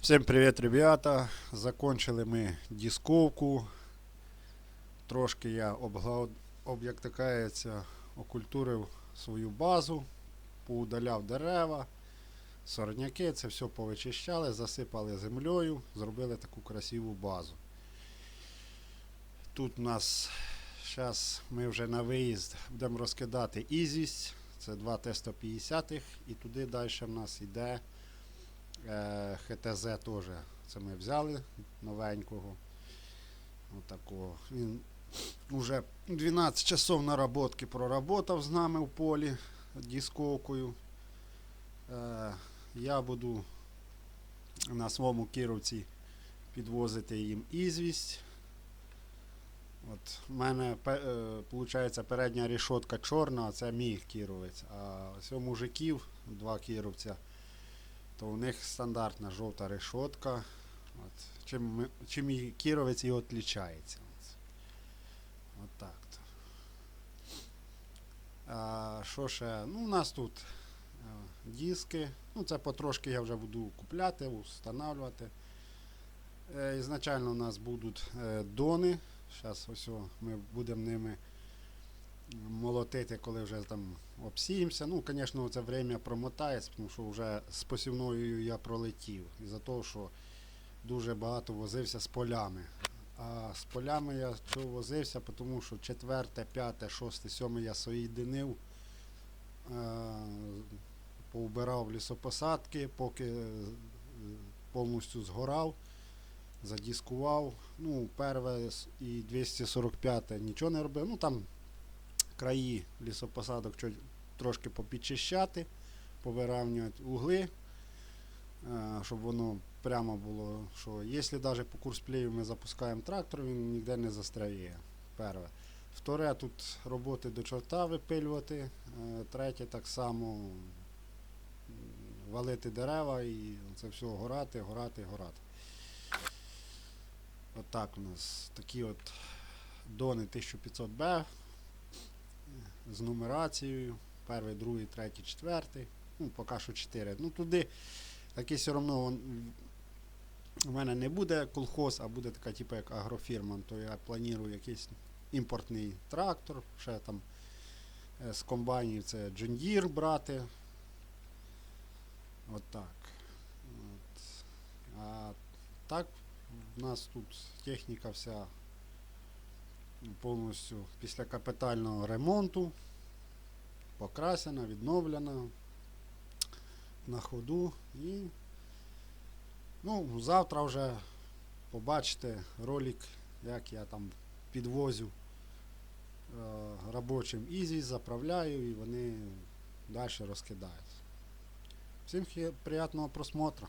Всем привет, ребята! Закончили ми дисковку. Трошки я обгла... об, як такається, окультурив свою базу, поудаляв дерева, сорняки, це все повичищали, засипали землею, зробили таку красиву базу. Тут у нас зараз ми вже на виїзд будемо розкидати ізість, це два Т-150 і туди далі в нас йде ХТЗ теж. Це ми взяли новенького. Отакого. Він вже 12 часов наработки проработав з нами в полі дисковкою. Е, я буду на своєму кіровці підвозити їм ізвість. От, у мене виходить передня рішотка чорна, а це мій кіровець. А ось у мужиків, два кіровця, то у них стандартна жовта решотка. От. Чим, чим і кіровець і відлічається. От. Так то. А, що ще? Ну, у нас тут е, диски. Ну, це потрошки я вже буду купляти, встановлювати. Е, ізначально у нас будуть е, дони. Зараз ось ми будемо ними молотити, коли вже там обсіємося. Ну, звісно, це время промотається, тому що вже з посівною я пролетів. Із-за того, що дуже багато возився з полями. А з полями я чого возився, тому що четверте, п'яте, шосте, сьоме я соєдинив, е, поубирав лісопосадки, поки е, повністю згорав, задіскував. Ну, перше і 245 нічого не робив. Ну там краї лісопосадок трошки попідчищати, повиравнювати угли, е, щоб воно прямо було, що якщо навіть по курсплею ми запускаємо трактор, він ніде не застряє. Перше. Вторе, тут роботи до чорта випилювати. Е, Третє так само валити дерева і це все горати, горати, горати. Отак у нас такі от дони 1500Б з нумерацією. Перший, другий, третій, четвертий. Ну, поки що 4. Ну туди такий все одно у мене не буде колхоз, а буде така, типу, як агрофірма. То я планую якийсь імпортний трактор, ще там е, з комбайнів це Deere брати. От так. От. А так в нас тут техніка вся повністю після капітального ремонту. Покрасена, відновлена на ходу і ну, завтра вже побачите ролик, як я там підвозю е, робочим ізі, заправляю і вони далі розкидаються. Всім приятного просмотру.